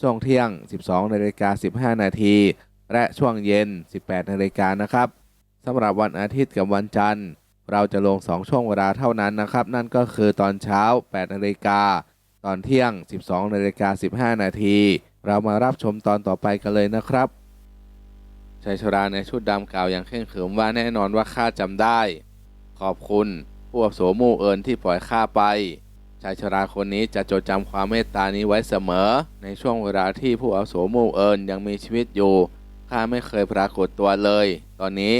ช่วงเที่ยง 12นาฬิกา15 นาที และช่วงเย็น 18นาฬิกานะครับสำหรับวันอาทิตย์กับวันจันทร์ เราจะลง 2 ช่วงเวลาเท่านั้นนะครับ นั่นก็คือตอนเช้า 8นาฬิกา ตอนเที่ยง 12นาฬิกา15 นาที เรามารับชมตอนต่อไปกันเลยนะครับชายชราในชุดดำกล่าวอย่างเข่งขรึมว่าแน่นอนว่าข้าจำได้ ขอบคุณ ผู้อาวุโสหมู่เอิญที่ปล่อยข้าไป ชายชราคนนี้จะจดจำความเมตตานี้ไว้เสมอ ในช่วงเวลาที่ผู้อาวุโสมู่เอิญยังมีชีวิตอยู่ข้าไม่เคยปรากฏตัวเลย ตอนนี้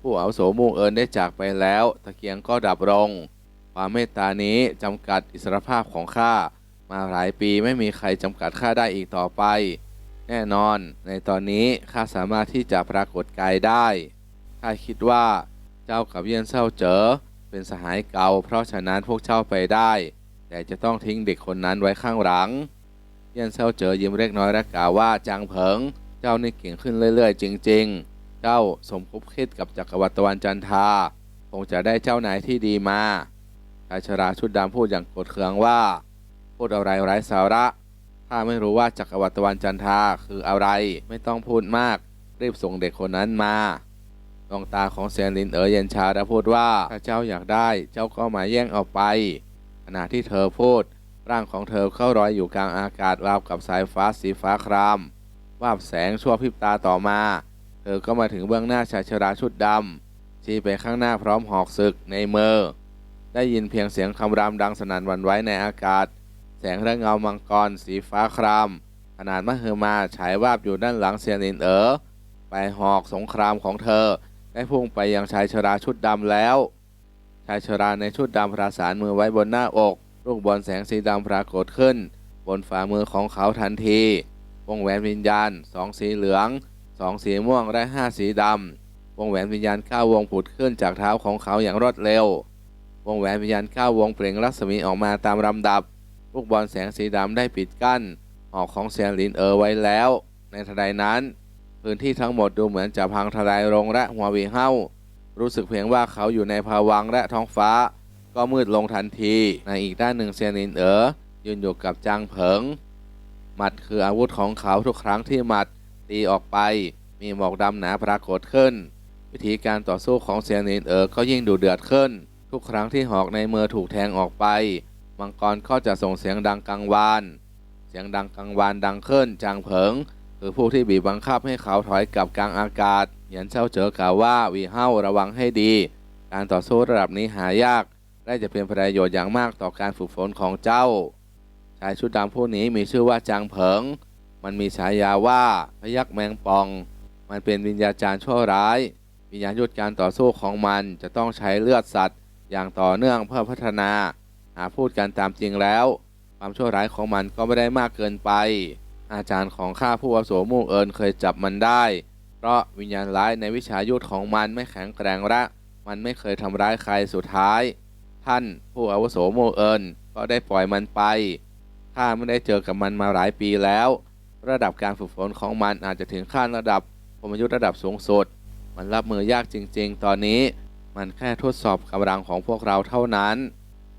ผู้อาวุโสมู่เอิญได้จากไปแล้ว ตะเกียงก็ดับลงความเมตตานี้จำกัดอิสรภาพของข้ามาหลายปีไม่มีใครจำกัดข้าได้อีกต่อไป แน่นอน ในตอนนี้ข้าสามารถที่จะปรากฏกายได้ข้าคิดว่า เจ้ากับเยี่ยนเศร้าเจอเป็นสหายเก่า เพราะฉะนั้นพวกเจ้าไปได้ แต่จะต้องทิ้งเด็กคนนั้นไว้ข้างหลัง เยี่ยนเศร้าเจอยิ้มเล็กน้อยและกล่าวว่าจางเผิง เจ้านี่เก่งขึ้นเรื่อยๆ จริง ๆ เจ้าสมคบคิดกับจักรวรรดิตะวันจันทาคงจะได้เจ้านายที่ดีมาชายชราชุดดำพูดอย่างโกรธเคืองว่า พูดอะไรไร้สาระข้าไม่รู้ว่าจักรวรรดิตะวันจันทาคืออะไรไม่ต้องพูดมาก รีบส่งเด็กคนนั้นมาดวงตาของเซียนลินเอ๋อเย็นชาและพูดว่าถ้าเจ้าอยากได้ เจ้าก็มาแย่งเอาไป ขณะที่เธอพูด ร่างของเธอเข้ารอยอยู่กลางอากาศราวกับสายฟ้าสีฟ้าครามวาบแสงชั่วพริบตาต่อมา เธอก็มาถึงเบื้องหน้าชายชราชุดดำชี้ไปข้างหน้าพร้อมหอกศึกในมือได้ยินเพียงเสียงคำรามดังสนั่นหวันไหวในอากาศ แสงและเงามังกร สีฟ้าคราม ขนาดมหึมาฉายวาบอยู่ด้านหลังเซียนินเอ๋อไปหอกสงครามของเธอ ได้พุ่งไปยังชายชราชุดดำแล้ว ชายชราในชุดดำประสานมือไว้บนหน้าอก ลูกบอลแสงสีดำปรากฏขึ้น บนฝ่ามือของเขาทันที วงแหวนวิญญาณสองสีเหลืองสองสีม่วงและห้าสีดำวงแหวนวิญญาณเก้าวงผุดขึ้นจากเท้าของเขาอย่างรวดเร็ว วงแหวนวิญญาณเก้าวงเปล่งรัศมีออกมาตามลำดับ ลูกบอลแสงสีดำได้ปิดกั้นหอกของเซียนหลินเออไว้แล้ว ในทันใดนั้น พื้นที่ทั้งหมดดูเหมือนจะพังทลายลงและหัววีเฮ้า รู้สึกเพียงว่าเขาอยู่ในภาวังค์และท้องฟ้า ก็มืดลงทันที ในอีกด้านหนึ่งเซียนินเอ๋อยืนอยู่กับจางเผิง หมัดคืออาวุธของเขาทุกครั้งที่หมัดตีออกไป มีหมอกดำหนาปรากฏขึ้น วิธีการต่อสู้ของเซียนินเอ๋อก็ยิ่งดุเดือดขึ้น ทุกครั้งที่หอกในมือถูกแทงออกไป มังกรก็จะส่งเสียงดังกังวาน เสียงดังกังวานดังขึ้นจางเผิง คือผู้ที่บีบบังคับให้เขาถอยกลับกลางอากาศ เหยียนเช่าเจอกล่าวว่าวีเฮ้าระวังให้ดี การต่อสู้ระดับนี้หายากและจะเป็นประโยชน์อย่างมากต่อการฝึกฝนของเจ้า ชายชุดดำผู้นี้มีชื่อว่าจางเผิง มันมีฉายาว่าพยักแมงปอง มันเป็นวิญญาจารย์ชั่วร้าย วิญญาณยุทธการต่อสู้ของมันจะต้องใช้เลือดสัตว์ อย่างต่อเนื่องเพื่อพัฒนา หากพูดกันตามจริงแล้ว ความชั่วร้ายของมันก็ไม่ได้มากเกินไป อาจารย์ของข้าผู้อาวุโสมู่เอิญเคยจับมันได้ เพราะวิญญาณร้ายในวิชายุทธของมันไม่แข็งแกร่งละมันไม่เคยทำร้ายใครสุดท้าย ท่านผู้อาวุโสโมเอิญก็ได้ปล่อยมันไปข้าไม่ได้เจอกับมันมาหลายปีแล้ว ระดับการฝึกฝนของมันอาจจะถึงขั้นระดับพมยุทธระดับสูงสุด มันรับมือยากจริง ๆ ตอนนี้ มันแค่ทดสอบกำลังของพวกเราเท่านั้น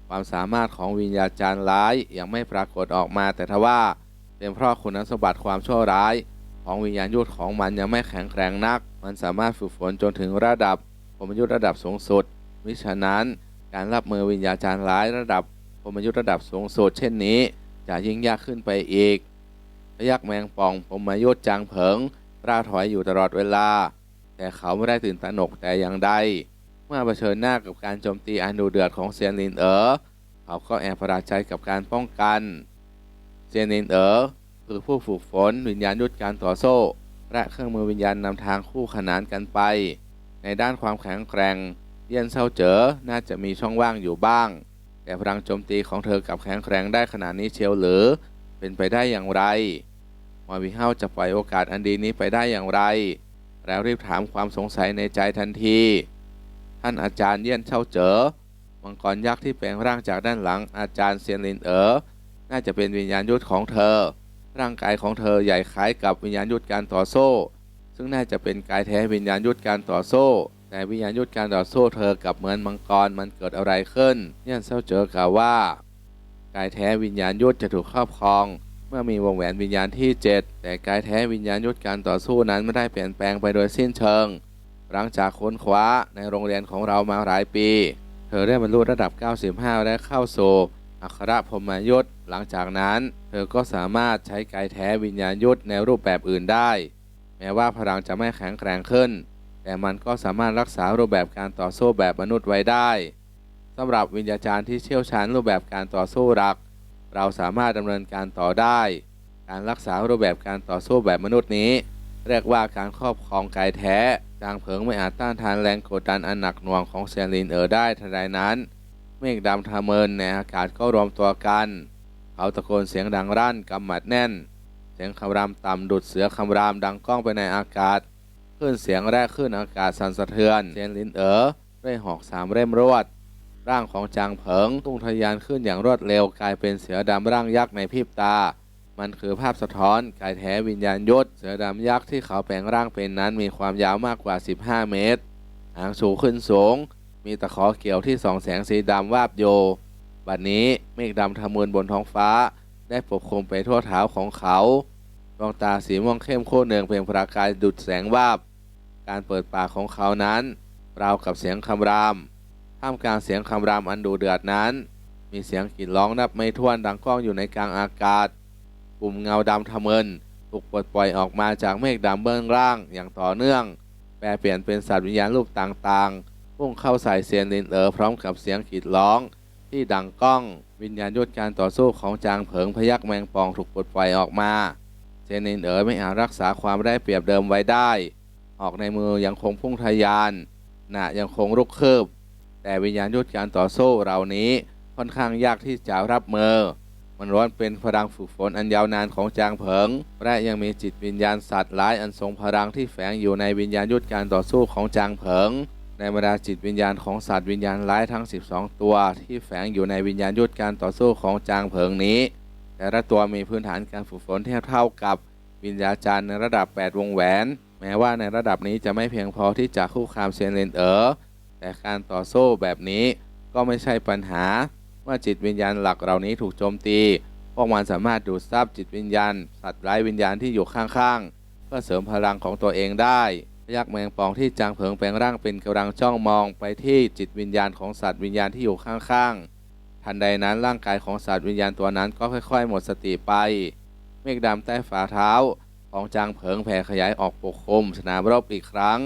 ความสามารถของวิญญาจารย์ร้ายยังไม่ปรากฏออกมาแต่ทว่า เป็นเพราะคุณสมบัติความชั่วร้าย ของวิญญาณยุทธของมันยังไม่แข็งแกร่งนัก มันสามารถฝึกฝนจนถึงระดับพมยุทธระดับสูงสุด มิฉะนั้นการรับมือวิญญาจารย์ร้ายระดับพมยุทธระดับสูงสุดเช่นนี้ จะยิ่งยากขึ้นไปอีกพยักแมงป่องพมยุทธจางเผิงร่าถอยอยู่ตลอดเวลา แต่เขาไม่ได้ตื่นตระหนกแต่อย่างใด เมื่อเผชิญหน้ากับการโจมตีอันดุเดือดของเซียนลินเอ๋อเขาก็แอบประหลาดใจกับการป้องกัน เซียนลินเอ๋อ คือผู้ฝึกฝนวิญญาณยุทธการต่อโซ่ และเครื่องมือวิญญาณนำทางคู่ขนานกันไป ในด้านความแข็งแกร่งเยี่ยนเซาเจ๋อน่าจะมีช่องว่างอยู่บ้าง แต่พลังโจมตีของเธอกับแข็งแกร่งได้ขนาดนี้เชียวหรือ เป็นไปได้อย่างไรมาวิเฮาจะปล่อยโอกาสอันดีนี้ไปได้อย่างไร แล้วรีบถามความสงสัยในใจทันที ท่านอาจารย์เยี่ยนเช่าเจ๋อมังกรยักษ์ที่แปลงร่างจากด้านหลังอาจารย์เซียนลินเอ๋อน่าจะเป็นวิญญาณยุทธของเธอ ร่างกายของเธอใหญ่คล้ายกับวิญญาณยุทธการต่อโซ่ ซึ่งน่าจะเป็นกายแท้วิญญาณยุทธการต่อโซ่ แต่วิญญาณยุทธการต่อโซ่เธอกับเหมือนมังกรมันเกิดอะไรขึ้นเยี่ยนเช่าเจอกล่าวว่า กายแท้วิญญาณยุทธจะถูกครอบครอง เมื่อมีวงแหวนวิญญาณที่ 7 แต่กายแท้วิญญาณยุทธการต่อสู้นั้นไม่ได้เปลี่ยนแปลงไปโดยสิ้นเชิง หลังจากค้นคว้าในโรงเรียนของเรามาหลายปี เธอได้บรรลุระดับ 95 และเข้าสู่ อัครพรหมยุทธหลังจากนั้น เธอก็สามารถใช้กายแท้วิญญาณยุทธในรูปแบบอื่นได้ แม้ว่าพลังจะไม่แข็งแกร่งขึ้น แต่มันก็สามารถรักษารูปแบบการต่อสู้แบบมนุษย์ไว้ได้สำหรับวิญญาจารย์ที่เชี่ยวชาญรูปแบบการต่อสู้หลัก เราสามารถดำเนินการต่อได้ การรักษารูปแบบการต่อสู้แบบมนุษย์นี้ เรียกว่าการครอบครองกายแท้จางเผิงไม่อาจต้านทานแรงกดดันอันหนักหน่วงของเซียนลินเออได้ทันใดนั้น เมฆดำทะเมินในอากาศก็รวมตัวกัน เขาตะโกนเสียงดังรั่นกำหมัดแน่น เสียงคำรามต่ำดุดเสือคำรามดังก้องไปในอากาศขึ้นเสียงแรกขึ้นอากาศสั่นสะเทือนเซียนลินเอ๋อได้หอกสามเล่มรวด ร่างของจางเผิงพุ่งทะยานขึ้นอย่างรวดเร็วกลายเป็นเสือดำร่างยักษ์ในพริบตา มันคือภาพสะท้อนกายแท้วิญญาณยศเสือดำยักษ์ที่เขาแปลงร่างเป็นนั้นมีความยาวมากกว่า 15 เมตร หางสูงขึ้นสูง มีตะขอเกี่ยวที่ส่องแสงสีดำวาบโย บัดนี้เมฆดำทะมึนบนท้องฟ้า ได้ปกคลุมไปทั่วเท้าของเขาดวงตาสีม่วงเข้มโคตรเนืองเปล่งประกายดุดแสงวาบ การเปิดปากของเขานั้นราวกับเสียงคำราม ท่ามกลางเสียงคำรามอันดุเดือดนั้น มีเสียงกรีดร้องนับไม่ถ้วนดังก้องอยู่ในกลางอากาศ กลุ่มเงาดำทะมินถูกปลดปล่อยออกมาจากเมฆดำเบื้องล่างอย่างต่อเนื่อง แปลเปลี่ยนเป็นสัตว์วิญญาณรูปต่างๆ พุ่งเข้าใส่เซียนลินเอ๋อพร้อมกับเสียงกรีดร้อง ที่ดังก้องวิญญาณยุทธการต่อสู้ของจางเผิงพยักแมงปองถูกปลดปล่อยออกมาเซียนลินเอ๋อไม่อาจรักษาความได้เปรียบเดิมไว้ได้ ออกในมือยังคงพุ่งทะยานหน้ายังคงรุกคืบ แต่วิญญาณยุทธการต่อสู้เหล่านี้ค่อนข้างยากที่จะรับมือมันล้วนเป็นพลังฝึกฝนอันยาวนานของจางเผิง และยังมีจิตวิญญาณสัตว์หลายอันทรงพลังที่แฝงอยู่ในวิญญาณยุทธการต่อสู้ของจางเผิง ในบรรดาจิตวิญญาณของสัตว์วิญญาณร้ายทั้ง 12 ตัว ที่แฝงอยู่ในวิญญาณยุทธการต่อสู้ของจางเผิงนี้ แต่ละตัวมีพื้นฐานการฝึกฝนเทียบเท่ากับวิญญาจารย์ในระดับ 8 วงแหวน แม้ว่าในระดับนี้จะไม่เพียงพอที่จะคู่คามเซียนเลนเอ๋อแต่การต่อสู้แบบนี้ก็ไม่ใช่ปัญหาเมื่อจิตวิญญาณหลักเหล่านี้ถูกโจมตี พวกมันสามารถดูดซับจิตวิญญาณ สัตว์ร้วิญญาณที่อยู่ข้างๆ เพื่อเสริมพลังของตัวเองได้ ยักษ์แมงปองที่จางเผิงแปลงร่างเป็นกำลังจ้องมองไปที่จิตวิญญาณของสัตว์วิญญาณที่อยู่ข้างๆ ทันใดนั้นร่างกายของสัตว์วิญญาณตัวนั้นก็ค่อยๆ หมดสติไป เมฆดำใต้ฝ่าเท้าของจางเผิงแผ่ขยายออกปกคลุมสนามรบอีกครั้ง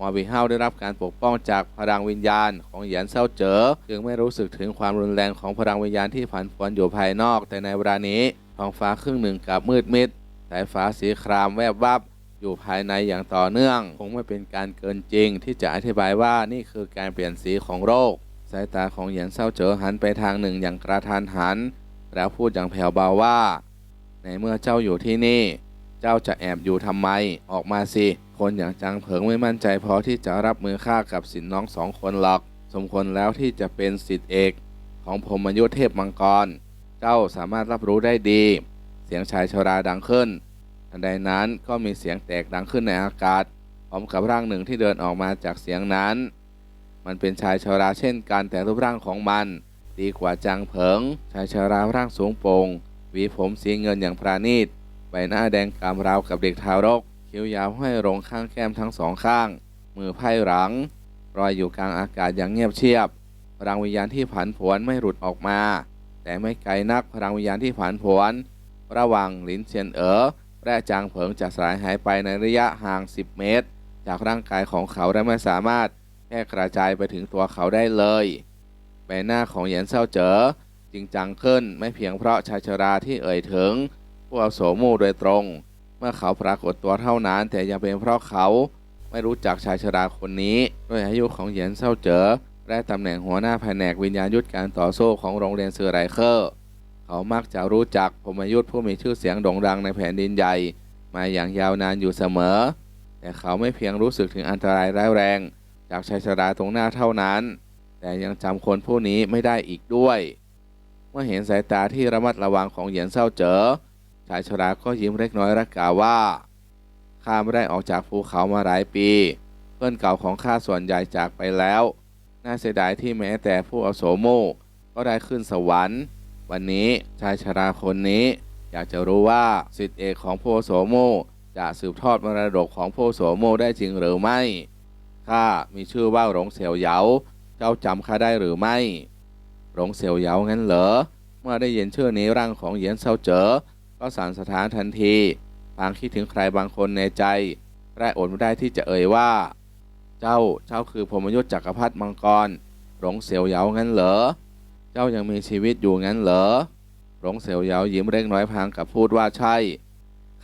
วาวิเฮาได้รับการปกป้องจากพลังวิญญาณของเหยียนเซาเจ๋อจึงไม่รู้สึกถึงความรุนแรงของพลังวิญญาณที่ผันผวนอยู่ภายนอก แต่ในเวลานี้ท้องฟ้าครึ่งหนึ่งกับมืดมิดสายฟ้าสีครามแวบวับ อยู่ภายในอย่างต่อเนื่อง คงไม่เป็นการเกินจริง ที่จะอธิบายว่านี่คือการเปลี่ยนสีของโรค สายตาของหยียนเซาเจ๋อหันไปทางหนึ่งอย่างกระทันหัน แล้วพูดอย่างแผ่วเบาว่า ในเมื่อเจ้าอยู่ที่นี่ เจ้าจะแอบอยู่ทำไม ออกมาสิ คนอย่างจางเผิงไม่มั่นใจพอที่จะรับมือฆ่ากับสินน้องสองคนหรอก สมควรแล้วที่จะเป็นสิทธิเอกของพมยุทธเทพมังกร เจ้าสามารถรับรู้ได้ดี เสียงชายชราดังขึ้น ทันใดนั้นก็มีเสียงแตกดังขึ้นในอากาศพร้อมกับร่างหนึ่งที่เดินออกมาจากเสียงนั้น มันเป็นชายชาราเช่นกันแต่รูปร่างของมัน ดีกว่าจางเผิง ชายชาราร่างสูงโปร่งหวีผมสีเงินอย่างปราณีต ใบหน้าแดงกำราวกับเด็กทารก คิ้วยาวห้อยลงข้างแก้มทั้งสองข้าง มือไพ่หลังลอยอยู่กลางอากาศอย่างเงียบเชียบ พลังวิญญาณที่ผันผวนไม่หลุดออกมา แต่ไม่ไกลนักพลังวิญญาณที่ผันผวน ระหว่างหลินเซียนเอ๋อ และจางเผิงจะสลายหายไปในระยะห่าง 10 เมตร จากร่างกายของเขาและไม่สามารถแพร่กระจายไปถึงตัวเขาได้เลยใบหน้าของเหยียนเซาเจ๋อจริงจังขึ้นไม่เพียงเพราะชายชราที่เอ่ยถึงผู้อาโสมู่โดยตรง เมื่อเขาปรากฏตัวเท่านั้น แต่ยังเป็นเพราะเขาไม่รู้จักชายชราคนนี้ ด้วยอายุของเหยียนเซาเจ๋อและตำแหน่งหัวหน้าแผนกวิญญาณยุทธการต่อสู้ของโรงเรียนเซือไรเคอร์ เขามักจะรู้จักพมยุทธผู้มีชื่อเสียงโด่งดังในแผ่นดินใหญ่ มาอย่างยาวนานอยู่เสมอ แต่เขาไม่เพียงรู้สึกถึงอันตรายร้ายแรง จากชายชราตรงหน้าเท่านั้น แต่ยังจำคนผู้นี้ไม่ได้อีกด้วย เมื่อเห็นสายตาที่ระมัดระวังของเหยียนเศร้าเจ๋อชายชราก็ยิ้มเล็กน้อยและกล่าวว่าข้าไม่ได้ออกจากภูเขามาหลายปี เพื่อนเก่าของข้าส่วนใหญ่จากไปแล้ว น่าเสียดายที่แม้แต่ผู้อโสโมก็ได้ขึ้นสวรรค์ วันนี้ชายชราคนนี้ อยากจะรู้ว่าสิทธิเอกของผู้อาวุโสโมจะสืบทอดมรดกของผู้อาวุโสโมได้จริงหรือไม่ข้ามีชื่อว่าหลงเสี่ยวเหยาเจ้าจำข้าได้หรือไม่หลงเสี่ยวเหยางั้นเหรอเมื่อได้ยินชื่อนี้ร่างของเหยียนเซาเจ๋อก็สั่นสะท้านทันทีพลางคิดถึงใครบางคนในใจและอดไม่ได้ที่จะเอ่ยว่า เจ้าเจ้าคือพมยุทธจักรพรรดิมังกรหลงเสี่ยวเหยางั้นเหรอ เจ้ายังมีชีวิตอยู่งั้นเหรอ หลงเสียวเหยายิ้มเล็กน้อยพางกับพูดว่าใช่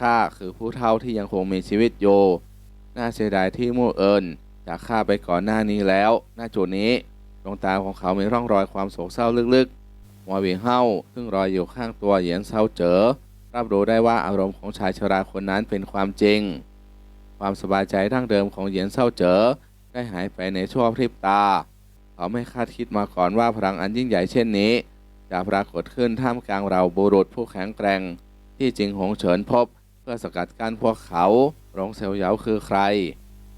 ข้าคือผู้เฒ่าที่ยังคงมีชีวิตอยู่ น่าเสียดายที่มู่เอิญจากข้าไปก่อนหน้านี้แล้ว หน้าจุดนี้ ดวงตาของเขามีร่องรอยความโศกเศร้าลึกๆหัวหวีเฮ้าซึ่งรอยอยู่ข้างตัวเหยียนเศร้าเจ๋อรับรู้ได้ว่าอารมณ์ของชายชราคนนั้นเป็นความจริง ความสบายใจดั้งเดิมของเหยียนเศร้าเจ๋อได้หายไปในชั่วพริบตา เขาไม่คาดคิดมาก่อนว่าพลังอันยิ่งใหญ่เช่นนี้ จะปรากฏขึ้นท่ามกลางเราบุรุษผู้แข็งแกร่ง ที่จริงหงเฉินพบ เพื่อสกัดกั้นพวกเขาหลงเซลเหยาคือใคร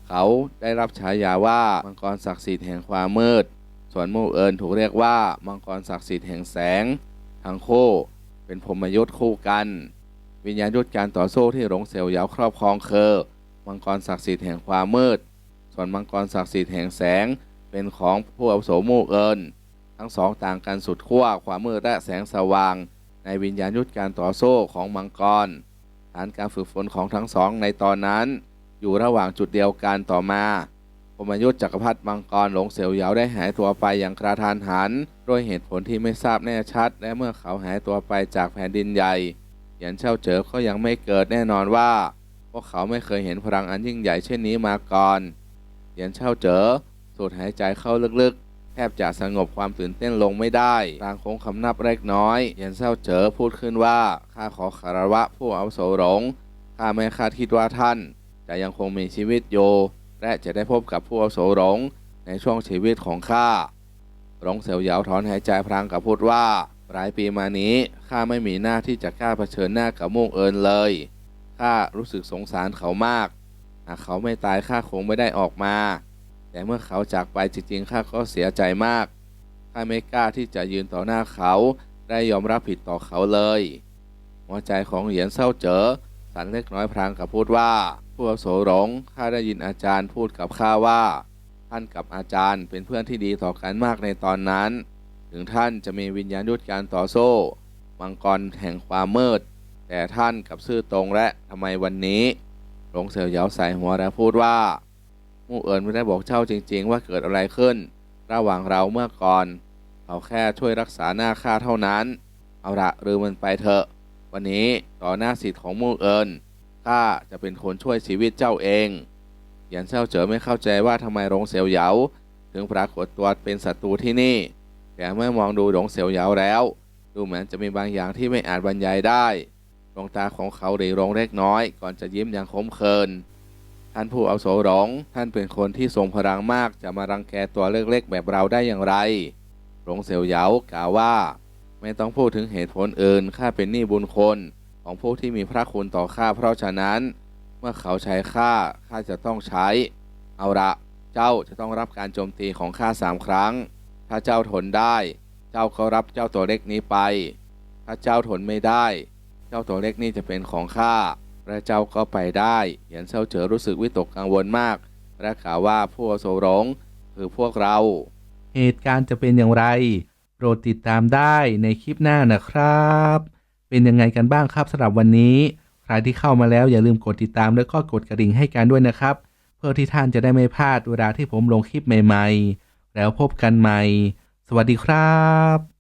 เขาได้รับฉายาว่ามังกรศักดิ์สิทธิ์แห่งความมืด ส่วนมู่เอิญถูกเรียกว่ามังกรศักดิ์สิทธิ์แห่งแสง ทั้งคู่เป็นพรมยุทธ์คู่กัน วิญญาณยุทธการต่อสู้ที่หลงเซลเหยาครอบครองคือมังกรศักดิ์สิทธิ์แห่งความมืด ส่วนมังกรศักดิ์สิทธิ์แห่งแสง เป็นของผู้อาวุโสมู่เอิญทั้งสองต่างกันสุดขั้วความมืดและแสงสว่าง ในวิญญาณยุทธการต่อสู้ของมังกรฐานการฝึกฝนของทั้งสองในตอนนั้น อยู่ระหว่างจุดเดียวกันต่อมาพมยุทธจักรพรรดิมังกรหลงเสียวเหยาได้หายตัวไปอย่างกระทานหันด้วยเหตุผลที่ไม่ทราบแน่ชัด และเมื่อเขาหายตัวไปจากแผ่นดินใหญ่เหยันเช่าเจ๋อก็ยังไม่เกิดแน่นอนว่า พวกเขาไม่เคยเห็นพลังอันยิ่งใหญ่เช่นนี้มาก่อนเหยันเช่าเจ๋อ สูดหายใจเข้าลึกๆ แทบจะสงบความตื่นเต้นลงไม่ได้ทางโค้งคำนับเล็กน้อยเหยันเช่าเจอพูดขึ้นว่า ข้าขอคารวะผู้อาวุโสหลงข้าไม่คาดคิดว่าท่าน จะยังคงมีชีวิตอยู่และจะได้พบกับผู้อาวุโสหลงในช่วงชีวิตของข้าหลงเสียวเหยาวถอนหายใจพลางกับพูดว่าหลายปีมานี้ข้าไม่มีหน้าที่จะกล้าเผชิญหน้ากับมุ่งเอิญเลยข้ารู้สึกสงสารเขามาก หากเขาไม่ตายข้าคงไม่ได้ออกมา แต่เมื่อเขาจากไปจริงๆข้าก็เสียใจมากข้าไม่กล้าที่จะยืนต่อหน้าเขาได้ยอมรับผิดต่อเขาเลย หัวใจของเหยียนเศร้าเจ๋อสันเล็กน้อยพลางกับพูดว่าผู้อาวุโสหลงข้าได้ยินอาจารย์พูดกับข้าว่า ท่านกับอาจารย์เป็นเพื่อนที่ดีต่อกันมากในตอนนั้น ถึงท่านจะมีวิญญาณยุทธการต่อสู้มังกรแห่งความมืด แต่ท่านกับซื่อตรงและทำไมวันนี้หลงเสี่ยวเหยาใส่หัวและพูดว่า มู่เอิญไม่ได้บอกเจ้าจริง ๆ ว่าเกิดอะไรขึ้น ระหว่างเราเมื่อก่อน เขาแค่ช่วยรักษาหน้าข้าเท่านั้น เอาละลืมมันไปเถอะ วันนี้ต่อหน้าสิทธิ์ของมู่เอิญข้าจะเป็นคนช่วยชีวิตเจ้าเองหยันเจ้าเจ๋อไม่เข้าใจว่าทำไมหลงเสียวเหยาถึงปรากฏตัวเป็นศัตรูที่นี่ แต่เมื่อมองดูหลงเสียวเหยาแล้ว ดูเหมือนจะมีบางอย่างที่ไม่อาจบรรยายได้ดวงตาของเขาหรีลงเล็กน้อย ก่อนจะยิ้มอย่างขมขื่น ท่านผู้เอาโสหลงท่านเป็นคนที่ทรงพลังมากจะมารังแกตัวเล็กๆแบบเราได้อย่างไร หลงเสี่ยวเหยากล่าวว่า ไม่ต้องพูดถึงเหตุผลอื่นข้าเป็นหนี้บุญคนของผู้ที่มีพระคุณต่อข้าเพราะฉะนั้น เมื่อเขาใช้ข้าข้าจะต้องใช้ เอาละเจ้าจะต้องรับการโจมตีของข้าสามครั้ง ถ้าเจ้าทนได้ เจ้าก็รับเจ้าตัวเล็กนี้ไป ถ้าเจ้าทนไม่ได้ เจ้าตัวเล็กนี้จะเป็นของข้า และเจ้าก็ไปได้เหยียนเซาเจ๋อรู้สึกวิตกกังวลมาก และกล่าวว่าผู้อาวุโสหลงคือพวกเรา เหตุการณ์จะเป็นอย่างไร โปรดติดตามได้ในคลิปหน้านะครับ เป็นยังไงกันบ้างครับสำหรับวันนี้ ใครที่เข้ามาแล้วอย่าลืมกดติดตามแล้วก็กดกระดิ่งให้กันด้วยนะครับ เพื่อที่ท่านจะได้ไม่พลาดเวลาที่ผมลงคลิปใหม่ ๆ แล้วพบกันใหม่ สวัสดีครับ